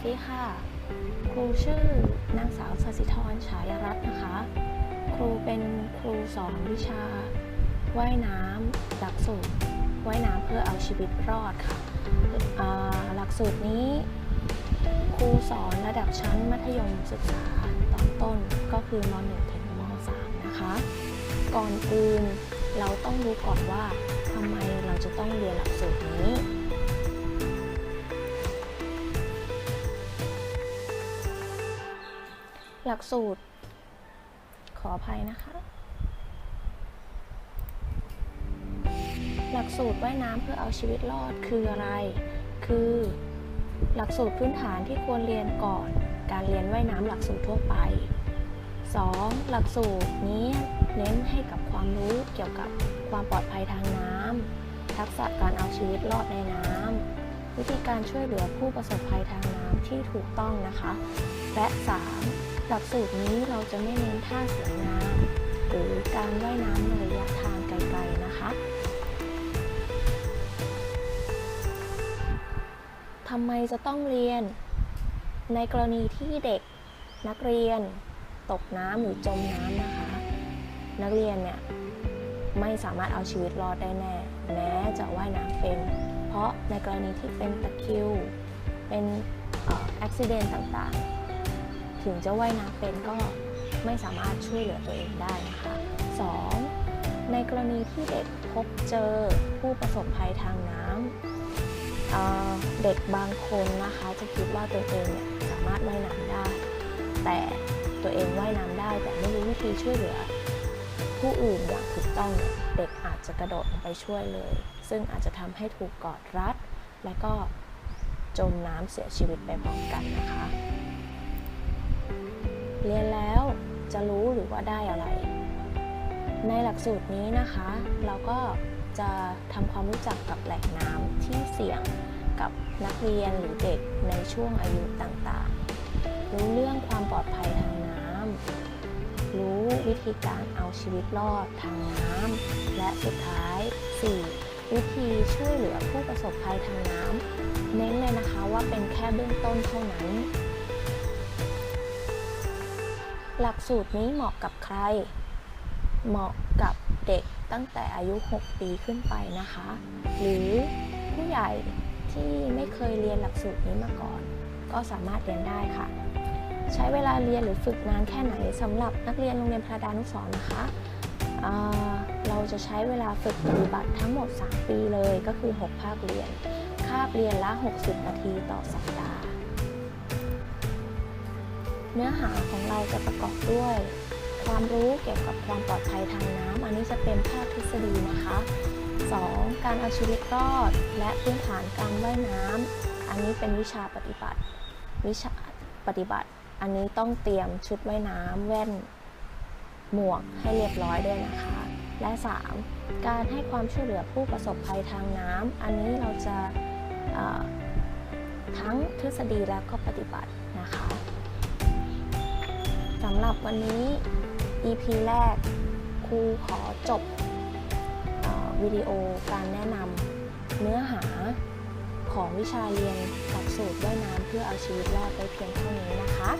วัสดีค่ะ ครูชื่อนางสาวสศิธรฉายรัตน์นะคะ ครูเป็นครูสอนวิชา ว่ายน้ำหลักสูตรว่ายน้ำเพื่อเอาชีวิตรอดค่ะหลักสูตรนี้ ครูสอนระดับชั้นมัธยมศึกษาตอนต้นก็คือม .1 ถึงม .3 นะคะ ก่อนอื่นเราต้องรู้ก่อนว่าทำไมเราจะต้องเรียนหลักสูตรนี้ หลักสูตร ขออภัยนะคะ หลักสูตรว่ายน้ำเพื่อเอาชีวิตรอดคืออะไร คือ หลักสูตรพื้นฐานที่ควรเรียนก่อน การเรียนว่ายน้ำหลักสูตรทั่วไป 2. หลักสูตรนี้เน้นให้กับความรู้เกี่ยวกับความปลอดภัยทางน้ำทักษะการเอาชีวิตรอดในน้ำวิธีการช่วยเหลือผู้ประสบภัยทางน้ำที่ถูกต้องนะคะ และ 3. หลักสูตรนี้เราจะไม่เน้นท่าสวยงามหรือการว่ายน้ำในระยะทางไกลๆนะคะทำไมจะต้องเรียน ในกรณีที่เด็กนักเรียนตกน้ำหรือจมน้ำนะคะ นักเรียนเนี่ยไม่สามารถเอาชีวิตรอดได้แน่ แม้จะว่ายน้ำเป็น เพราะในกรณีที่เป็นตะคิว เป็นอุบิเหตุต่างๆ ถึงจะว่ายน้ำเป็นก็ไม่สามารถช่วยเหลือตัวเองได้นะคะ 2. ในกรณีที่เด็กพบเจอผู้ประสบภัยทางน้ำเเด็กบางคนนะคะจะคิดว่าตัวเองเนี่ยสามารถว่ายน้ำได้ แต่ตัวเองว่ายน้ำได้แต่ไม่รู้วิธีช่วยเหลือ ผู้อื่นอย่างถูกต้องเนี่ยเด็กอาจจะกระโดดลงไปช่วยเลย ซึ่งอาจจะทำให้ถูกกอดรัด และก็จมน้ำเสียชีวิตไปพร้อมกันนะคะ เรียนแล้วจะรู้หรือว่าได้อะไร ในหลักสูตรนี้นะคะ เราก็จะทำความรู้จักกับแหล่งน้ำที่เสี่ยงกับนักเรียนหรือเด็กในช่วงอายุต่างๆ รู้เรื่องความปลอดภัยทางน้ำ รู้วิธีการเอาชีวิตรอดทางน้ำ และสุดท้าย 4. วิธีช่วยเหลือผู้ประสบภัยทางน้ำ เน้นเลยนะคะว่าเป็นแค่เบื้องต้นเท่านั้น หลักสูตรนี้เหมาะกับใคร เหมาะกับเด็กตั้งแต่อายุ 6 ปีขึ้นไปนะคะ หรือผู้ใหญ่ที่ไม่เคยเรียนหลักสูตรนี้มาก่อน ก็สามารถเรียนได้ค่ะ ใช้เวลาเรียนหรือฝึกนานแค่ไหนสำหรับนักเรียนโรงเรียนพระดานุสร์นะคะเราจะใช้เวลาฝึกปฏิบัติทั้งหมด 3 ปีเลยก็คือ 6 ภาคเรียน คาบเรียนละ 60 นาทีต่อสัปดาห์ เนื้อหาของเราจะประกอบด้วย ความรู้เกี่ยวกับความปลอดภัยทางน้ำอันนี้จะเป็นภาคทฤษฎีนะคะ 2. การเอาชีวิตรอด และพื้นฐานการว่ายน้ำอันนี้เป็นวิชาปฏิบัติ วิชาปฏิบัติ อันนี้ต้องเตรียมชุดว่ายน้ำแว่น หมวกให้เรียบร้อยด้วยนะคะ และ 3. การให้ความช่วยเหลือผู้ประสบภัยทางน้ำอันนี้เราจะทั้งทฤษฎีและก็ปฏิบัตินะคะำหรับวันนี้ EP แรกครูขอจบออวิดีโอการแนะนำเนื้อหาของวิชาเรียนหลักสูตรว่ายน้ำเพื่อเอาชีวิตรอดไปเพียงเท่านี้นะคะ